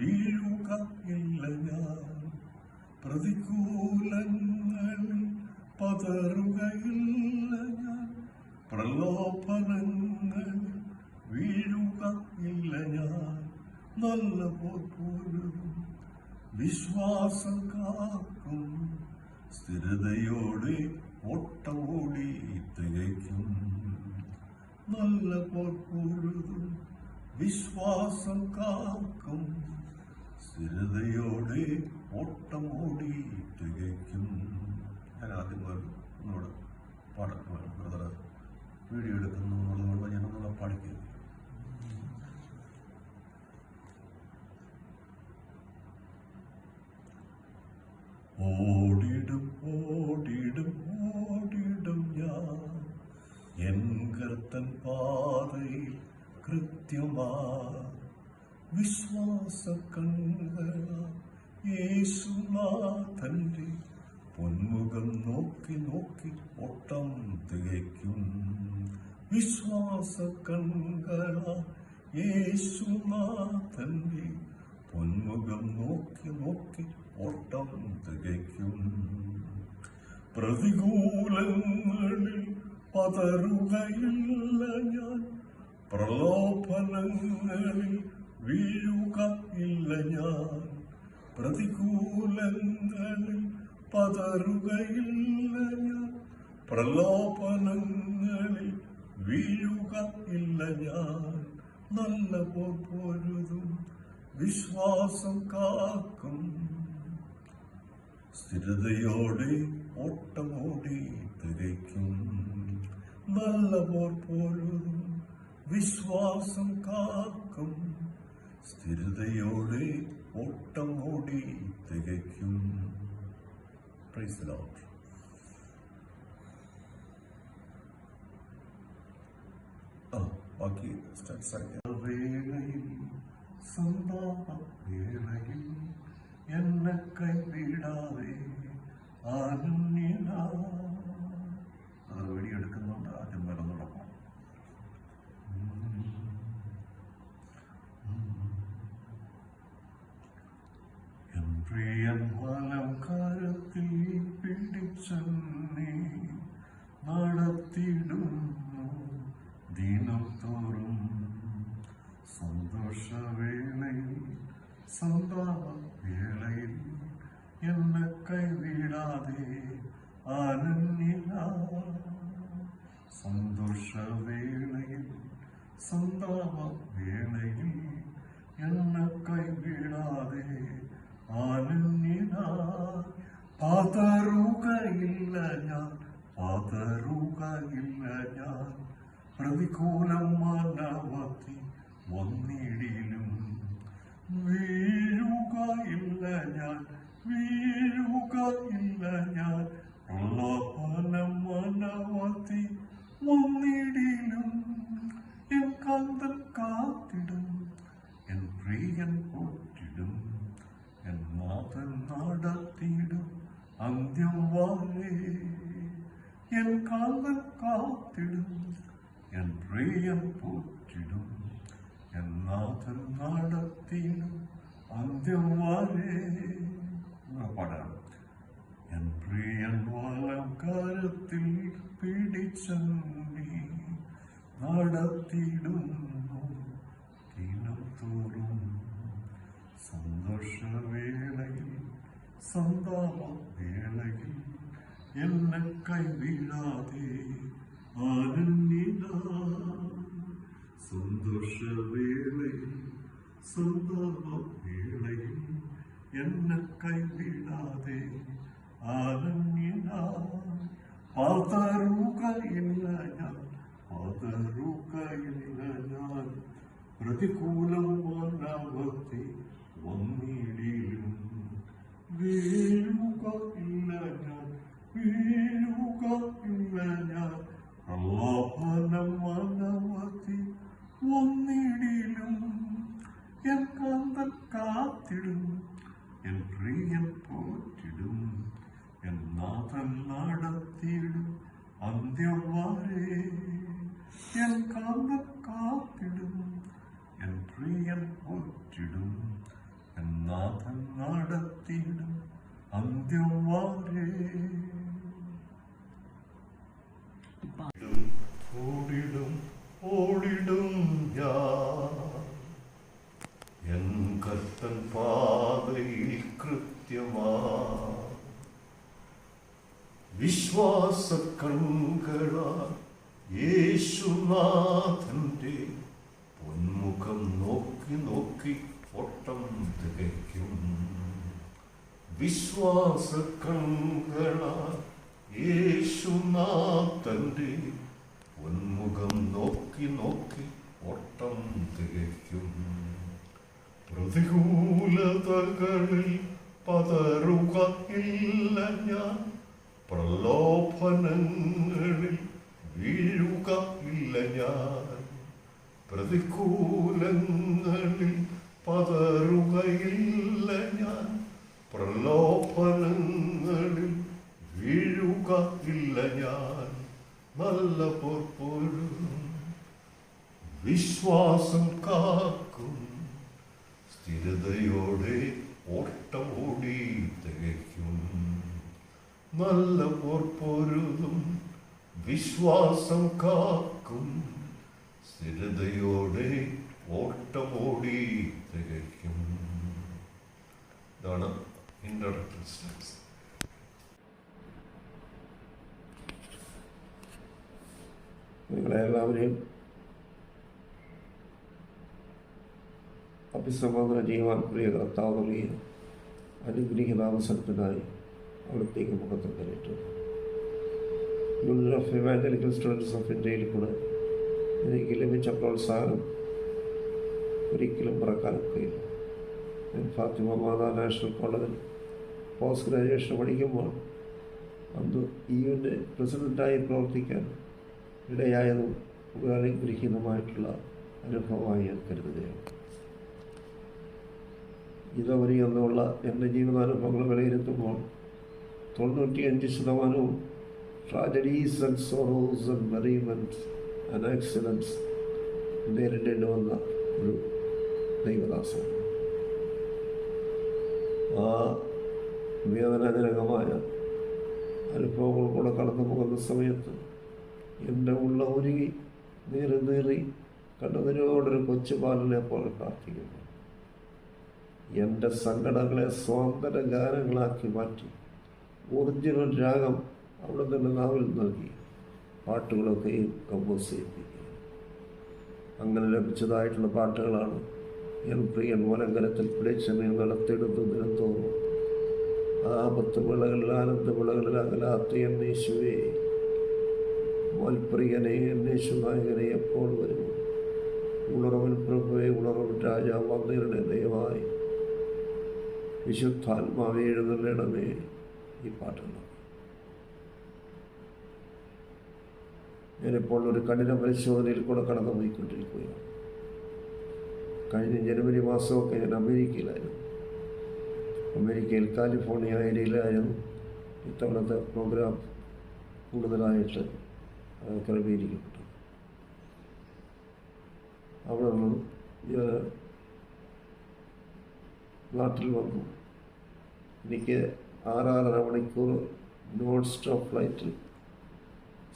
വീഴുക ഇല്ല ഞാൻ പ്രതികൂലങ്ങളിൽ പതറുകയില്ല ഞാൻ പ്രലോഭനങ്ങൾ വീഴുക ഇല്ല ഞാൻ നല്ല പോലും വിശ്വാസം കാക്കും. സ്ഥിരതയോടെ ഓട്ടമോടി തികയ്ക്കും നല്ല പോലും വിശ്വാസം കാക്കും. സ്ഥിരതയോടെ ഓട്ടമോടി തികയ്ക്കും. ഞാൻ ആദ്യം പറഞ്ഞു ഒന്നുകൂടെ ബ്രദർ വീഡിയോ എടുക്കുന്നു എന്നുള്ളതുകൊണ്ട് ഞാൻ ഒന്നുകൂടെ പാടിക്കുന്നു ഓടിടും ഓടിടും ഓടിടും ഞാൻ. എൻ കർത്തൻ പാതയിൽ കൃത്യമാ വിശ്വാസ കണ്ണുകള യേശുനാഥന്റെ പൊന്മുഖം നോക്കി നോക്കി ഓട്ടം തികയ്ക്കും. വിശ്വാസ കണ്ണുകള യേശുനാഥന്റെ പൊന്മുഖം നോക്കി നോക്കി ഓട്ടം തികയ്ക്കും. പ്രതികൂലങ്ങളിൽ പതറുകയില്ല ഞാൻ. പ്രലോഭനങ്ങളിൽ വീഴുക ഇല്ല ഞാൻ. പ്രതികൂലങ്ങളിൽ പതറുകയില്ല ഞാൻ. പ്രലോഭനങ്ങളിൽ വീഴുക ഇല്ല ഞാൻ. നല്ല പോരുതും വിശ്വാസം കാക്കും. സ്ഥിരതയോടെ ഓട്ടമോടി തിരയ്ക്കും. നല്ല പോർ വിശ്വാസം കാക്കും. സ്ഥിരതയോടെ ഓട്ടമോടി തികയ്ക്കും പ്രൈസ് ലോട്ട് വേളയിൽ സന്താപ എന്നെ കൈവിടാതെ ആനന്യന അത് വെടിയെടുക്കുന്നുണ്ട് ആദ്യം വരെ നടക്കും എൻ പ്രിയൻ വലം കരത്തിൽ പിടിച്ചെന്നെ നടത്തിയിടുന്നു. ദിനം തോറും സന്തോഷവേളയിൽ സന്താപ വേളയിൽ എന്നെ കൈവിടാതെ ആനന്ദിന സന്തോഷവേളയിൽ സന്താപ വേളയിൽ എന്നെ കൈവിടാതെ ആനന്ദിന പാതറുകയില്ല ഞാൻ പാതറുകയില്ല. ഞാൻ പ്രതികൂലം മാനവത്തി വീഴുക വീഴുകയില്ല ഞാൻ വീഴുകയില്ല ഞാൻ. പ്രലോഭനം മാനവത്തി വന്നിടിലും എൻ കാന്തൻ കാത്തിടും എൻ പ്രിയൻ പോറ്റിടും എൻ നാഥൻ നടത്തിയിടും അന്ത്യം വരെ എൻ കാന്തൻ കാത്തിടും എൻ പ്രിയൻ പോറ്റിടും എൻ നാഥൻ നടത്തിയിടും. അന്ത്യം വരെ പാടാം എൻ പ്രിയൻ വലം കരത്തിൽ പിടിച്ചമ്മി നടത്തിയിടുന്നു ദിനം തോറും സന്തോഷവേളയിൽ സന്താപ. വേളയിൽ എന്നെ കൈവിടാതെ ആനന്ദിത. സന്തോഷവേളയിൽ സന്താപ വേളയിൽ എന്നെ കൈവിടാതെ ആനന്ദിത. പാതറുകയില്ല ഞാൻ പാതറുകയില്ല ഞാൻ. പ്രതികൂലം വന്നവത്തെ വന്നിടിലും വീഴുക ഇല്ല വീഴുക ഇല്ല ഞാൻ കാന്തൻ കാത്തിടും എൻ പ്രിയൻ പോറ്റിടും എൻ നാഥൻ നടത്തിയിടും അന്ത്യം വരെ കാത്തിടും എൻ പ്രിയൻ പോറ്റിടും നാഥങ്ങളടത്തിയിടും അന്ത്യം വാരേ. ഓടിടും ഓടിടും എൻ കർത്തൻ പാതയിൽ കൃത്യമാ. വിശ്വാസ കൺകളാൽ യേശുനാഥന്റെ പൊന്മുഖം നോക്കി നോക്കി ഓട്ടം തികയ്ക്കും. വിശ്വാസ കൺകളാൽ യേശുനാഥന്റെ പൊന്മുഖം നോക്കി നോക്കി ഓട്ടം തികയ്ക്കും. പ്രതികൂലതകളിൽ പതറുക ഇല്ല ഞാൻ. പ്രലോഭനങ്ങളിൽ വീഴുക ഇല്ല ഞാൻ. പ്രതികൂലങ്ങളിൽ പതറുകയില്ല ഞാൻ. പ്രലോഭനങ്ങളിൽ വീഴുക ഇല്ല ഞാൻ. നല്ല പൊറും വിശ്വാസം കാക്കും. സ്ഥിരതയോടെ ഓട്ടമോടി ഓടി തികയ്ക്കും നല്ല പോർപ്പൊരുതും വിശ്വാസം കാക്കും. സ്ഥിരതയോടെ ഓട്ടമോടി തികയ്ക്കും ഇതാണ് ഇൻട്രഡക്ടറി സ്റ്റെപ്സ് നിങ്ങളെല്ലാവരെയും അഭിസംബോധന ചെയ്യുവാൻ പ്രിയ കർത്താവ് നൽകിയ അനുഗ്രഹിത അവസരത്തിനായി അവിടത്തേക്ക് മുഖത്ത് കയറിയിട്ടു union of evangelical students of ഇന്ത്യയിൽ കൂടെ എനിക്ക് ലഭിച്ച പ്രോത്സാഹനം ഒരിക്കലും മറക്കാനൊക്കെയില്ല. ഞാൻ ഫാത്തിമ മാതാ നാഷണൽ കോളേജിൽ പോസ്റ്റ് ഗ്രാജുവേഷൻ പഠിക്കുമ്പോൾ അന്ന് ഇയുവിന്റെ പ്രസിഡന്റായി പ്രവർത്തിക്കാൻ ഇടയായതും അനുഗ്രഹീതമായിട്ടുള്ള അനുഭവമായി ഞാൻ കരുതുകയാണ്. ഇതവരി എന്നുള്ള എന്റെ ജീവിതാനുഭവങ്ങൾ വിലയിരുത്തുമ്പോൾ തൊണ്ണൂറ്റിയഞ്ച് ശതമാനവും tragedies and sorrows and merriments and accidents നേരിടേണ്ടി വന്ന ഒരു ദൈവദാസമാണ് ആ വേദനാജനകമായ അനുഭവങ്ങൾ കൂടെ കടന്നു പോകുന്ന സമയത്ത് എന്റെ ഉള്ള ഒരുങ്ങി നീറി നീറി കണ്ണുനീരോടൊരു കൊച്ചു ബാലനെ പോലെ പ്രാർത്ഥിക്കുന്നു. എന്റെ സങ്കടങ്ങളെ സ്വാതന്ത്ര്യ ഗാനങ്ങളാക്കി മാറ്റി ഒറിജിനൽ രാഗം അവിടെ തന്നെ നാവിൽ നൽകി. പാട്ടുകളൊക്കെയും കമ്പോസ് ചെയ്യിപ്പിക്കുക അങ്ങനെ ലഭിച്ചതായിട്ടുള്ള പാട്ടുകളാണ് എൻ പ്രിയൻ മൂലങ്കരത്തിൽ പിടിച്ചെന്നെ നടത്തിയെടുത്തു ദിനം തോന്നും ആപത്ത് വിളകളിൽ ആനന്ദ വിളകളിൽ അകലാത്ത എന്നേശുവേ മൽപ്രിയനെ എന്നേശു നായകനെ എപ്പോൾ വരും? ഉണർവൻ പ്രഭുവെ ഉണർവൻ രാജാവ് വന്നിരുടെ ദയവായി. വിശുദ്ധാത്മാവെ എഴുന്നള്ളിടമേ ഈ പാട്ടുണ്ട് ഞാനിപ്പോൾ ഒരു കഠിന പരിശോധനയിൽ കൂടെ കടന്നു പോയിക്കൊണ്ടിരിക്കുകയാണ് കഴിഞ്ഞ ജനുവരി മാസമൊക്കെ ഞാൻ അമേരിക്കയിലായിരുന്നു. അമേരിക്കയിൽ കാലിഫോർണിയ ഏരിയയിലായിരുന്നു ഇത്തവണത്തെ പ്രോഗ്രാം കൂടുതലായിട്ട് ക്രമീകരിക്കപ്പെട്ടു അവിടെ നിന്ന് ഞാൻ നാട്ടിൽ വന്നു. എനിക്ക് ആറാറര മണിക്കൂർ നോൺ സ്റ്റോപ്പ് ഫ്ലൈറ്റിൽ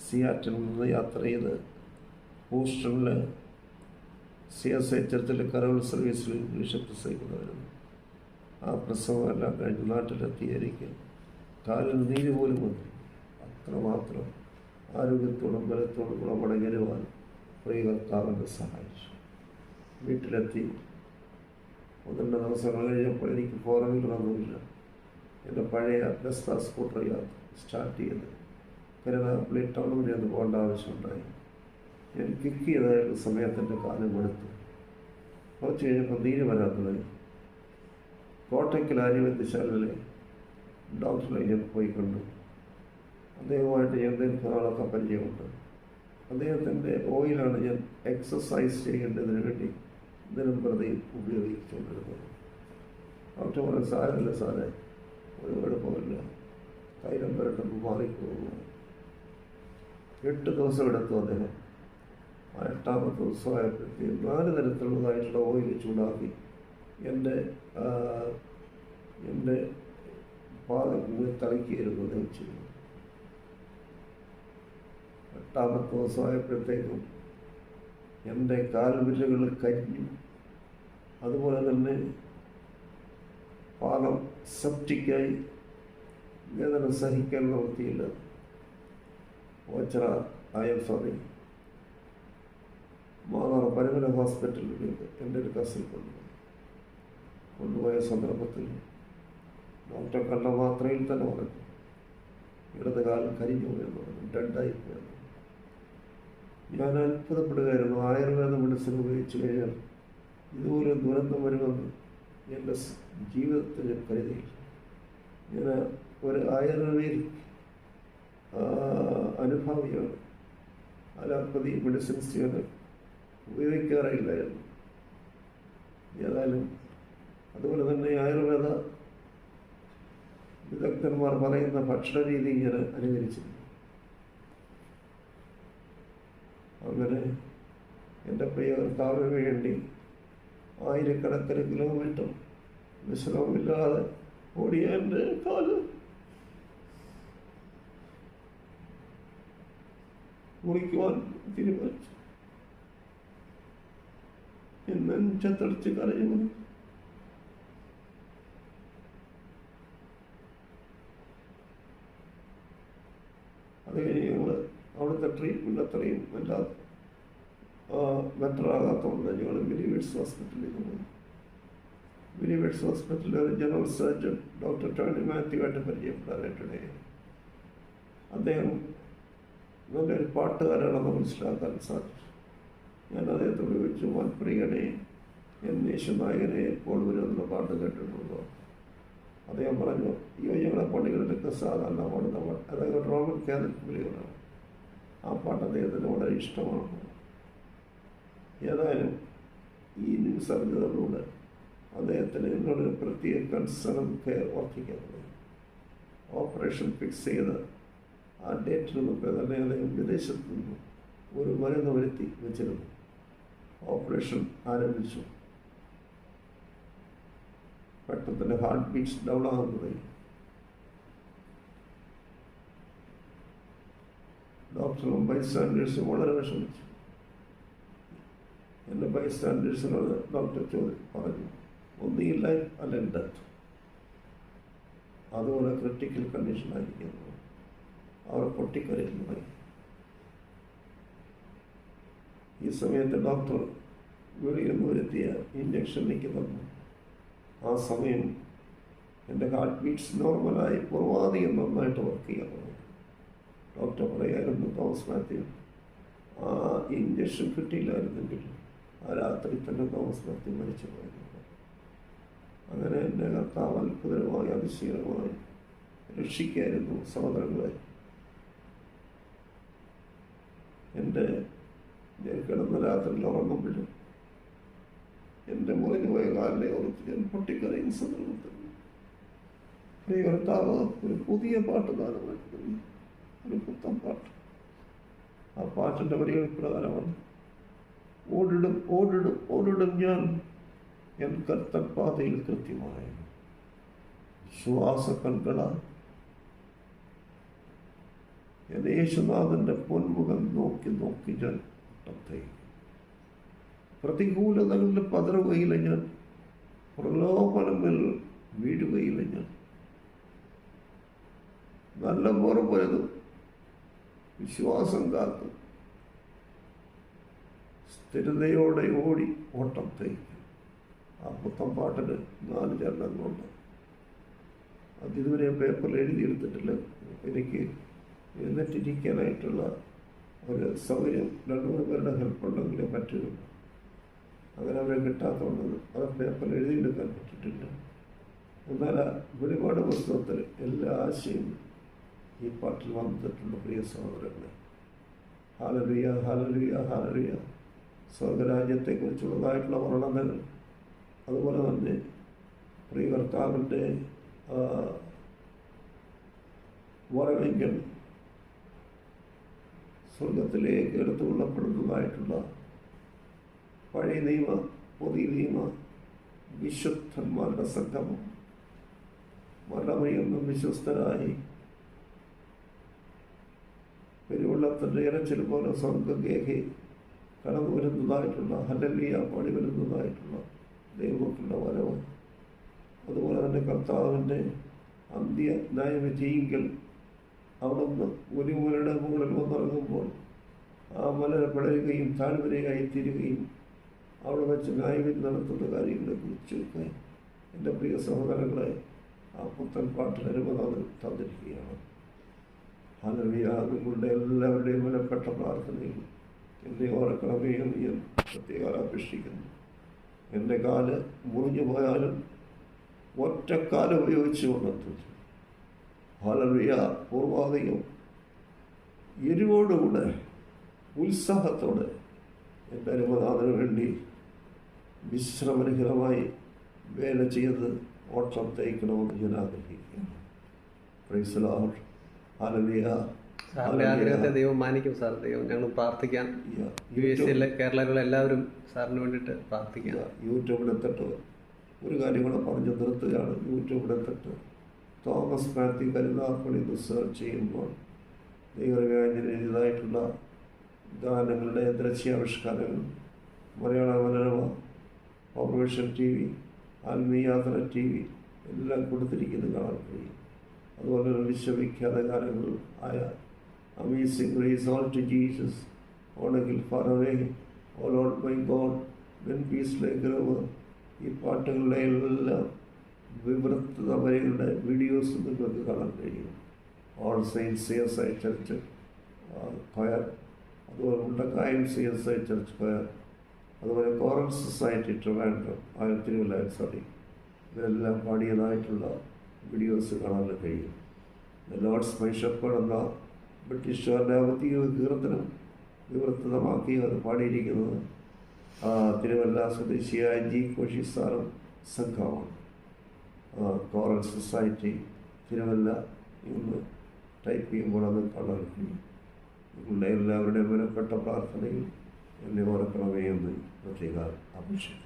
സിയാറ്റിൽ നിന്ന് യാത്ര ചെയ്ത് ഹൂസ്റ്റണിൽ സി എസ് ഐ ചർച്ചിലെ കരോൾ സർവീസിൽ ഇംഗ്ലീഷ് പ്രസംഗിക്കുന്നവരുന്നു ആ പ്രസവമെല്ലാം കഴിഞ്ഞ് നാട്ടിലെത്തിയായിരിക്കും. കാലിൽ നീര് പോലും വന്നു. അത്രമാത്രം ആരോഗ്യത്തോടും ബലത്തോടും കൂടെ മടങ്ങരുവാൻ പ്രിയകർത്താവിനെ സഹായിച്ചു. വീട്ടിലെത്തി. ഒന്ന് രണ്ട് ദിവസങ്ങൾ കഴിഞ്ഞപ്പോൾ എനിക്ക് ഫോർ വീലറൊന്നുമില്ല എന്റെ പഴയ ബെസ്ത സ്കൂട്ടർ സ്റ്റാർട്ട് ചെയ്ത് കരുനാഗപ്പള്ളി ടൗൺ വരെ ഒന്ന് പോകേണ്ട ആവശ്യമുണ്ടായി. കിക്ക് ചെയ്തായിരുന്ന സമയത്തിന്റെ കാലം കൊടുത്തു കുറച്ച് കഴിഞ്ഞപ്പോൾ നീര് വരാത്തത് കോട്ടയ്ക്കൽ ആര്യവൈദ്യശാലയിലെ ഡോക്ടറെ ഞാൻ പോയി കണ്ടു. അദ്ദേഹവുമായിട്ട് ഞാൻ ദീർഘനാളൊക്കെ പരിചയമുണ്ട്. അദ്ദേഹത്തിന്റെ ഓയിലാണ് ഞാൻ എക്സസൈസ് ചെയ്യേണ്ടതിന് വേണ്ടി ദിനം പ്രതി ഉപയോഗിച്ചുകൊണ്ടിരുന്നത്. ഡോക്ടർ പറഞ്ഞു സാരമില്ല സാറേ. ഒരു കുഴപ്പമില്ല തൈലം പുരട്ടുമ്പോൾ മാറിപ്പോകുന്നു എട്ട് ദിവസം എടുത്തു അദ്ദേഹം. എട്ടാമത്തെ ദിവസമായപ്പോഴത്തേക്കും നാല് തരത്തിലുള്ളതായിട്ടുള്ള ഓയിൽ ചൂടാക്കി എന്റെ എന്റെ പാദം തളിക്കുകയായിരുന്നു നയിച്ചിരുന്നു എട്ടാമത്തെ ദിവസമായപ്പോഴത്തേക്കും എന്റെ കാൽവിരലുകൾ കരിഞ്ഞു. അതുപോലെ തന്നെ പാലം സെപ്റ്റിക്കായി വേദന സഹിക്കാൻ നിർത്തിയില്ല ഓച്ചറ ആയ എം സോറി പരമന ഹോസ്പിറ്റലിലേക്ക് എന്റെ ഒരു കസിൽ കൊണ്ടുപോയി കൊണ്ടുപോയ സന്ദർഭത്തിൽ ഡോക്ടർ കണ്ട മാത്രയിൽ തന്നെ പറഞ്ഞു ഇടത് കാലം കരിഞ്ഞു പോയെന്ന് പറഞ്ഞു. ഡെഡായി പോയെന്ന് ഞാൻ അത്ഭുതപ്പെടുകയായിരുന്നു. ആയുർവേദ മെഡിസിൻ ഉപയോഗിച്ച് കഴിഞ്ഞാൽ ഇതുപോലെ ദുരന്തം വരുമെന്ന് എന്റെ ജീവിതത്തിൽ ഞാൻ കരുതിയില്ല. ഞാൻ ഒരു ആയുർവേദ അനുഭാവിയാണ്. അലോപ്പതി മെഡിസിൻസ് ഉപയോഗിക്കാറില്ലായിരുന്നു ഏതായാലും അതുപോലെ തന്നെ ആയുർവേദ വിദഗ്ധന്മാർ പറയുന്ന ഭക്ഷണ രീതി ഇങ്ങനെ അനുകരിച്ചിരുന്നു. അങ്ങനെ എന്റെ പ്രിയ ഭർത്താവിന് വേണ്ടി ആയിരക്കണക്കിന് കിലോമീറ്റർ വിശ്രമമില്ലാതെ ഓടിയ എന്റെ കാൽ മുറിക്കുവാൻ തീരുമാനിച്ചു. നെഞ്ചത്തടിച്ച് കരയുന്നു. അത് കഴിഞ്ഞ് ഞങ്ങൾ അവിടുത്തെ ട്രീറ്റ്മെന്റ് അത്രയും വല്ലാതെ ബെറ്റർ ആകാത്തതുകൊണ്ട് ഞങ്ങൾ ബിലീവേഴ്സ് ഹോസ്പിറ്റലിൽ പോയി ബിലീവേഴ്സ് ഹോസ്പിറ്റലിൽ ഒരു ജനറൽ സർജൻ ഡോക്ടർ ടോണി മാത്യുവായിട്ട് പരിചയപ്പെടാനായിട്ടിടയായി അദ്ദേഹം നല്ലൊരു പാട്ടുകാരാണെന്ന് മനസ്സിലാക്കാൻ സാധിച്ചു. ഞാൻ അദ്ദേഹത്തോട് ചോദിച്ചു മൽപ്രിയനെ എന്നേശു നായകനെ എപ്പോൾ വരുമെന്നുള്ള പാട്ട് കേട്ടിട്ടുണ്ടോ? അദ്ദേഹം പറഞ്ഞു അയ്യോ ഞങ്ങളെ പള്ളികളിലൊക്കെ സാധാരണ നമ്മൾ അതൊക്കെ റോമൻ കാത്തലിക് പള്ളികളാണ്. ആ പാട്ട് അദ്ദേഹത്തിന് വളരെ ഇഷ്ടമാണ്. ഏതായാലും ഈ ന്യൂസ് അറിഞ്ഞതോടുകൂടെ അദ്ദേഹത്തിന് എന്നോട് പ്രത്യേക കൺസേൺ കെയർ വർദ്ധിക്കാൻ തുടങ്ങി. ഓപ്പറേഷൻ ഫിക്സ് ചെയ്ത് ആ ഡേറ്റിൽ നിന്നൊക്കെ തന്നെ അദ്ദേഹം വിദേശത്ത് നിന്നും ഒരു മരുന്ന് വരുത്തി വെച്ചിരുന്നു. ഓപ്പറേഷൻ ആരംഭിച്ചു. തന്നെ ഹാർട്ട് ബീറ്റ്സ് ഡൗൺ ആകാൻ തുടങ്ങി ഡോക്ടറും ബൈസ്റ്റാൻഡേഴ്സും വളരെ വിഷമിച്ചു. എന്റെ ബൈസ്റ്റാൻഡേഴ്സിനോട് ഡോക്ടർ ചോദി പറഞ്ഞു ലൈഫ് അല്ലെങ്കിൽ ഡെത്ത് അതുപോലെ ക്രിട്ടിക്കൽ കണ്ടീഷനായിരിക്കുന്നു അവർ പൊട്ടിക്കരയിൽ തുടങ്ങി ഈ സമയത്ത് ഡോക്ടർ നിന്ന് വരുത്തിയ ഇഞ്ചക്ഷൻ തന്നു. ആ സമയം എന്റെ ഹാർട്ട് ബീറ്റ്സ് നോർമലായി പൂർവാധികം നന്നായിട്ട് വർക്ക് ചെയ്യാൻ തുടങ്ങി. ഡോക്ടർ പറയായിരുന്നു തോമസ് മാത്യു ആ ഇഞ്ചക്ഷൻ കിട്ടിയില്ലായിരുന്നെങ്കിൽ ആ രാത്രി തന്നെ തോമസ് മാത്യു മരിച്ചു പോയിരുന്നു. അങ്ങനെ എന്റെ കർത്താവ് അത്ഭുതമായി അതിശയകരമായി രക്ഷിക്കായിരുന്നു സഹോദരങ്ങളെ. എന്റെ ഞാൻ കിടന്ന രാത്രിയിൽ ഉറങ്ങുമ്പോൾ എന്റെ പോയ കാലിനെ ഓർത്ത് ഞാൻ പൊട്ടിക്കരയുന്ന സന്ദർഭത്തിൽ പ്രിയകർത്താവ് ഒരു പുതിയ പാട്ട് നൽകി. ഒരു പുത്തൻ പാട്ട്. ആ പാട്ടിന്റെ വരികൾ പ്രകാരമാണ്. ഓടിടും ഓടിടും ഓടിടും ഞാൻ എൻ കർത്തൻ പാതയിൽ കൃത്യമായ. ശ്വാസക്കൺകളാൽ എൻ യേശുനാഥന്റെ പൊന്മുഖം നോക്കി നോക്കി ഞാൻ ഒട്ടത്തെ പ്രതികൂലതകളിൽ പതറുകയില്ല ഞാൻ പ്രലോഭനങ്ങളിൽ വീഴുകയില്ല ഞാൻ നല്ല പുറപ്പെടുന്നു വിശ്വാസം കാത്തു സ്ഥിരതയോടെ ഓടി ഓട്ടത്തേക്ക് ആ പുത്തം പാട്ടിന് നാല് ചരണങ്ങളുണ്ട്. അതിതുവരെ പേപ്പറിൽ എഴുതിയെടുത്തിട്ടില്ല. എനിക്ക് എഴുന്നേറ്റിരിക്കാനായിട്ടുള്ള ഒരു സൗകര്യം രണ്ട് മൂന്ന് പേരുടെ ഹെൽപ്പ് ഉണ്ടെങ്കിലേ പറ്റുള്ളൂ അങ്ങനെ അവരെ കിട്ടാത്തതുകൊണ്ട് അവർ പേപ്പർ എഴുതിയെടുക്കാൻ പറ്റിയിട്ടില്ല. എന്നാൽ ഒരുപാട് പുസ്തകത്തിൽ എല്ലാ ആശയവും ഈ പാട്ടിൽ വന്നിട്ടുണ്ട് പ്രിയ സഹോദരങ്ങളെ. ഹാലറിയ ഹാലറിയ ഹാലറിയ സ്വർഗരാജ്യത്തെക്കുറിച്ചുള്ളതായിട്ടുള്ള വർണനകൾ. അതുപോലെ തന്നെ പ്രിയ കർത്താവിന്റെ വരവെങ്കിൽ സ്വർഗത്തിലേക്ക് എടുത്തുകൊള്ളപ്പെടുന്നതായിട്ടുള്ള പഴയ നിയമ പുതിയ നിയമ വിശുദ്ധന്മാരുടെ സംഗമം. മരണമയൊന്നും വിശ്വസ്തരായി പെരുവെള്ളത്തിന്റെ ഇരച്ചിൽ പോലെ സ്വർഗഗേഹി കടന്നു വരുന്നതായിട്ടുള്ള ഹലലിയ പണി വരുന്നതായിട്ടുള്ള ദൈവത്തിന്റെ വരവ്. അതുപോലെ തന്നെ കർത്താവിന്റെ അന്ത്യ ന്യായവിധിയെങ്കിൽ അവിടുന്ന് ഒരു മുലയുടെ മുകളിൽ വന്നിറങ്ങുമ്പോൾ ആ മല പിടരുകയും താഴ്വരയായി തീരുകയും അവിടെ വെച്ച് ന്യായവിധി നടത്തുന്ന കാര്യങ്ങളെ കുറിച്ച് എന്റെ പ്രിയ സഹോദരങ്ങളെ ആ പുത്തൻ പാട്ടിന് അനുമതി തന്നിരിക്കുകയാണ്. ഹലവിയ നിങ്ങളുടെ എല്ലാവരുടെയും വിലപ്പെട്ട പ്രാർത്ഥനയിൽ എന്നെ ഓർക്കണമേ ഞാൻ പ്രത്യേകം അപേക്ഷിക്കുന്നു. എന്റെ കാൽ മുറിഞ്ഞു പോയാലും ഒറ്റക്കാലം ഉപയോഗിച്ച് കൊണ്ടെത്തും ഹലവിയ പൂർവാധികം എരിവോടുകൂടെ ഉത്സാഹത്തോടെ എന്റെ അനുമതാതിന് വേണ്ടി വിശ്രമരഹിതമായി വേല ചെയ്ത് ഓട്ടം തയ്ക്കണമെന്ന് ഞാൻ ആഗ്രഹിക്കുകയാണ് പ്രൈസലാഹ് ഹലവിയ സാറിന്റെ ആഗ്രഹത്തെ ദൈവം മാനിക്കും സാർ. ദൈവം ഞങ്ങൾ പ്രാർത്ഥിക്കാം യു എസ് എയിലെ കേരളയിലുള്ള എല്ലാവരും സാറിന് വേണ്ടിയിട്ട് പ്രാർത്ഥിക്കാം. യൂട്യൂബിലെത്തിട്ട് ഒരു കാര്യം കൂടെ പറഞ്ഞ് നിർത്തുകയാണ്. യൂട്യൂബിലെത്തിട്ട് തോമസ് മാത്യു കരുനാഗപ്പള്ളി എന്ന് സെർച്ച് ചെയ്യുമ്പോൾ ദൈവവ്യാജനെതിരായിട്ടുള്ള ഗാനങ്ങളുടെ ദൃശ്യാവിഷ്കാരങ്ങൾ മലയാള മനോരമ ഓപ്പറേഷൻ ടി വി ആത്മീയാത്ര ടി വി എല്ലാം കൊടുത്തിരിക്കുന്നത് കാണാൻ കഴിയും. അതുപോലെ തന്നെ വിശ്വവിഖ്യാത ഗാനങ്ങൾ ആയ amazing grace all to Jesus ഓണെങ്കിൽ far away all all my God when peace like river ഈ പാട്ടുകളുടെ എല്ലാം വിവൃത്ത വരകളുടെ വീഡിയോസ് നിങ്ങൾക്ക് കാണാൻ കഴിയും. All saints C S I church choir അതുപോലെ Mundakayam C S I church choir അതുപോലെ കോറൽ സൊസൈറ്റി ട്രിവാൻഡ്രം ആയിരത്തിരുവല്ല സോറി ഇവരെല്ലാം പാടിയതായിട്ടുള്ള വീഡിയോസ് കാണാൻ കഴിയും. ലോർഡ്സ് മൈ ഷെപ്പേഡ് എന്ന ബ്രിട്ടീഷുകാരുടെ ഔദ്യോഗിക കീർത്തനം വിവർത്തനമാക്കി അത് പാടിയിരിക്കുന്നത് തിരുവല്ല സ്വദേശിയായ ജി കോശി സാറും സംഘമാണ്. കോറൽ സൊസൈറ്റി തിരുവല്ല എന്ന് ടൈപ്പ് ചെയ്യുമ്പോൾ അത് കാണാൻ കഴിയും നിങ്ങളുടെ എല്ലാവരുടെയും വിലപ്പെട്ട പ്രാർത്ഥനയിൽ എന്നെ ഓർക്കണമേ എന്ന് പ്രത്യേക അപേക്ഷിക്കുന്നു